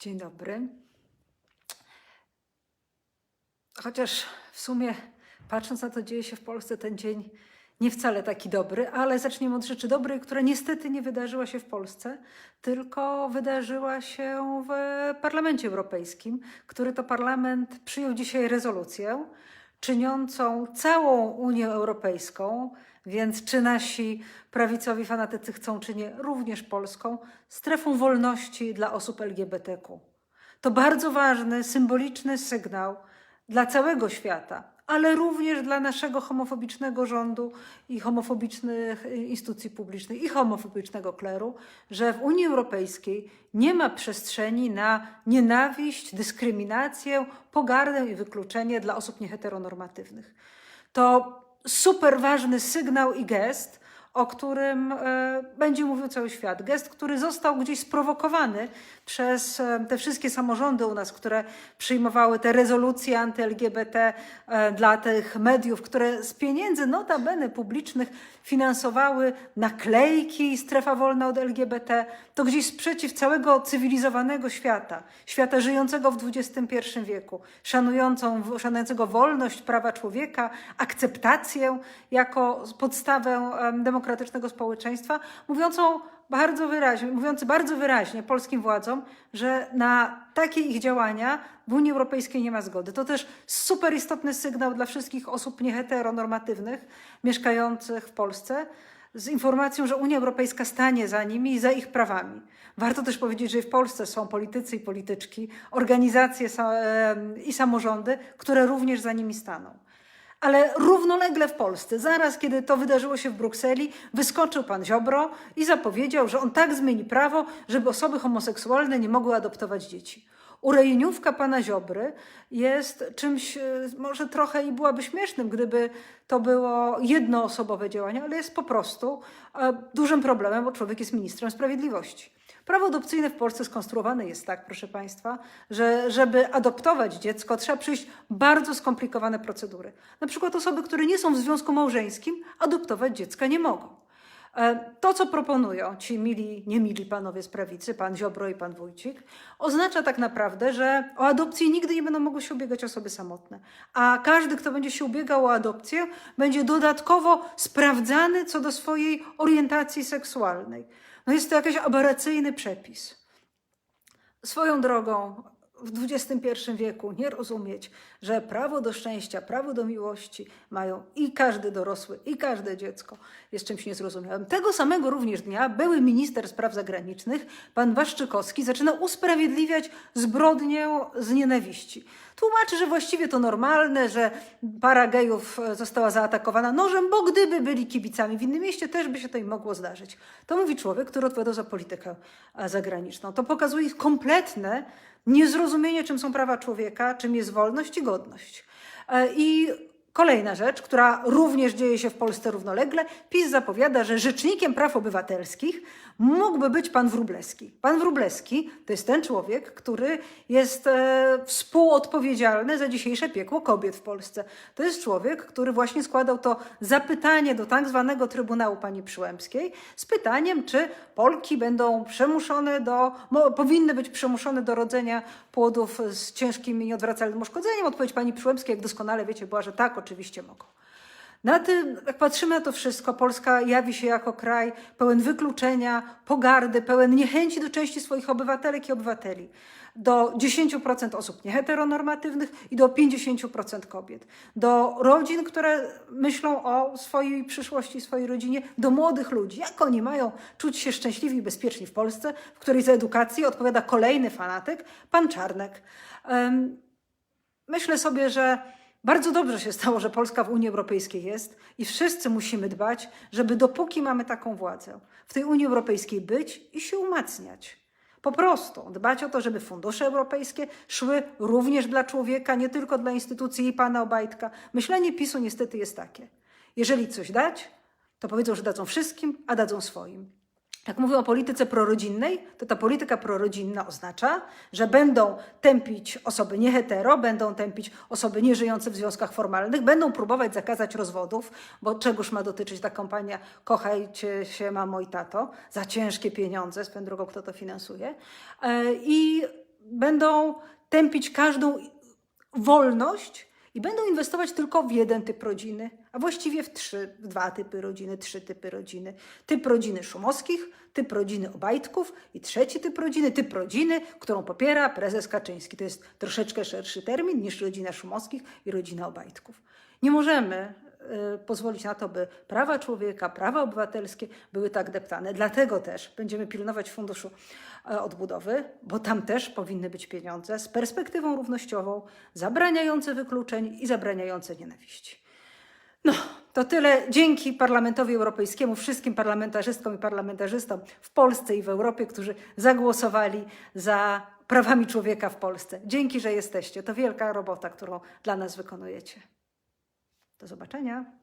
Dzień dobry. Chociaż w sumie, patrząc na to, dzieje się w Polsce ten dzień nie wcale taki dobry, ale zaczniemy od rzeczy dobrej, która niestety nie wydarzyła się w Polsce, tylko wydarzyła się w Parlamencie Europejskim, który to parlament przyjął dzisiaj rezolucję czyniącą całą Unię Europejską, więc czy nasi prawicowi fanatycy chcą, czy nie, również Polską, strefą wolności dla osób LGBTQ. To bardzo ważny, symboliczny sygnał dla całego świata, ale również dla naszego homofobicznego rządu i homofobicznych y, instytucji publicznych i homofobicznego kleru, że w Unii Europejskiej nie ma przestrzeni na nienawiść, dyskryminację, pogardę i wykluczenie dla osób nieheteronormatywnych. To super ważny sygnał i gest, o którym e, będzie mówił cały świat. Gest, który został gdzieś sprowokowany przez e, te wszystkie samorządy u nas, które przyjmowały te rezolucje anty-LGBT e, dla tych mediów, które z pieniędzy notabene publicznych finansowały naklejki strefa wolna od LGBT. To gdzieś sprzeciw całego cywilizowanego świata, świata żyjącego w XXI wieku, szanującą, szanującego wolność, prawa człowieka, akceptację jako podstawę em, demokratycznego społeczeństwa, mówiącą bardzo wyraźnie, mówiący bardzo wyraźnie polskim władzom, że na takie ich działania w Unii Europejskiej nie ma zgody. To też super istotny sygnał dla wszystkich osób nieheteronormatywnych mieszkających w Polsce z informacją, że Unia Europejska stanie za nimi i za ich prawami. Warto też powiedzieć, że w Polsce są politycy i polityczki, organizacje em, i samorządy, które również za nimi staną. Ale równolegle w Polsce, zaraz kiedy to wydarzyło się w Brukseli, wyskoczył pan Ziobro i zapowiedział, że on tak zmieni prawo, żeby osoby homoseksualne nie mogły adoptować dzieci. Urejeniówka pana Ziobry jest czymś, e, może trochę i byłaby śmiesznym, gdyby to było jednoosobowe działanie, ale jest po prostu e, dużym problemem, bo człowiek jest ministrem sprawiedliwości. Prawo adopcyjne w Polsce skonstruowane jest tak, proszę Państwa, że żeby adoptować dziecko, trzeba przyjść bardzo skomplikowane procedury. Na przykład osoby, które nie są w związku małżeńskim, adoptować dziecka nie mogą. E, To, co proponują ci mili, niemili panowie z prawicy, pan Ziobro i pan Wójcik, oznacza tak naprawdę, że o adopcję nigdy nie będą mogły się ubiegać osoby samotne. A każdy, kto będzie się ubiegał o adopcję, będzie dodatkowo sprawdzany co do swojej orientacji seksualnej. No jest to jakiś aberracyjny przepis. Swoją drogą w XXI wieku nie rozumieć, że prawo do szczęścia, prawo do miłości mają i każdy dorosły, i każde dziecko, jest czymś niezrozumiałym. Tego samego również dnia były minister spraw zagranicznych, pan Waszczykowski, zaczyna usprawiedliwiać zbrodnię z nienawiści. Tłumaczy, że właściwie to normalne, że para gejów e, została zaatakowana nożem, bo gdyby byli kibicami w innym mieście, też by się to im mogło zdarzyć. To mówi człowiek, który odpowiadał za politykę e, zagraniczną. To pokazuje ich kompletne niezrozumienie, czym są prawa człowieka, czym jest wolność i godność. E, I kolejna rzecz, która również dzieje się w Polsce równolegle, PiS zapowiada, że rzecznikiem praw obywatelskich mógłby być pan Wróblewski. Pan Wróblewski to jest ten człowiek, który jest e, współodpowiedzialny za dzisiejsze piekło kobiet w Polsce. To jest człowiek, który właśnie składał to zapytanie do tak zwanego Trybunału Pani Przyłębskiej z pytaniem, czy Polki będą przymuszone do, powinny być przymuszone do rodzenia płodów z ciężkim i nieodwracalnym uszkodzeniem. Odpowiedź Pani Przyłębskiej, jak doskonale wiecie, była, że tak, oczywiście mogą. Na tym, jak patrzymy na to wszystko, Polska jawi się jako kraj pełen wykluczenia, pogardy, pełen niechęci do części swoich obywatelek i obywateli. Do 10% osób nieheteronormatywnych i do 50% kobiet. Do rodzin, które myślą o swojej przyszłości, swojej rodzinie, do młodych ludzi. Jak oni mają czuć się szczęśliwi i bezpieczni w Polsce, w której za edukację odpowiada kolejny fanatyk, pan Czarnek. Myślę sobie, że bardzo dobrze się stało, że Polska w Unii Europejskiej jest i wszyscy musimy dbać, żeby dopóki mamy taką władzę, w tej Unii Europejskiej być i się umacniać. Po prostu dbać o to, żeby fundusze europejskie szły również dla człowieka, nie tylko dla instytucji i pana Obajtka. Myślenie PiSu niestety jest takie. Jeżeli coś dać, to powiedzą, że dadzą wszystkim, a dadzą swoim. Jak mówią o polityce prorodzinnej, to ta polityka prorodzinna oznacza, że będą tępić osoby niehetero, będą tępić osoby nieżyjące w związkach formalnych, będą próbować zakazać rozwodów, bo czegoż ma dotyczyć ta kampania Kochajcie się mamo i tato, za ciężkie pieniądze, swoją drogą kto to finansuje. E, I będą tępić każdą wolność i będą inwestować tylko w jeden typ rodziny, a właściwie w trzy, w dwa typy rodziny, trzy typy rodziny. Typ rodziny Szumowskich, typ rodziny Obajtków i trzeci typ rodziny, typ rodziny, którą popiera prezes Kaczyński. To jest troszeczkę szerszy termin niż rodzina Szumowskich i rodzina Obajtków. Nie możemy pozwolić na to, by prawa człowieka, prawa obywatelskie były tak deptane. Dlatego też będziemy pilnować Funduszu e, Odbudowy, bo tam też powinny być pieniądze z perspektywą równościową, zabraniające wykluczeń i zabraniające nienawiści. No, to tyle. Dzięki Parlamentowi Europejskiemu, wszystkim parlamentarzystkom i parlamentarzystom w Polsce i w Europie, którzy zagłosowali za prawami człowieka w Polsce. Dzięki, że jesteście. To wielka robota, którą dla nas wykonujecie. Do zobaczenia.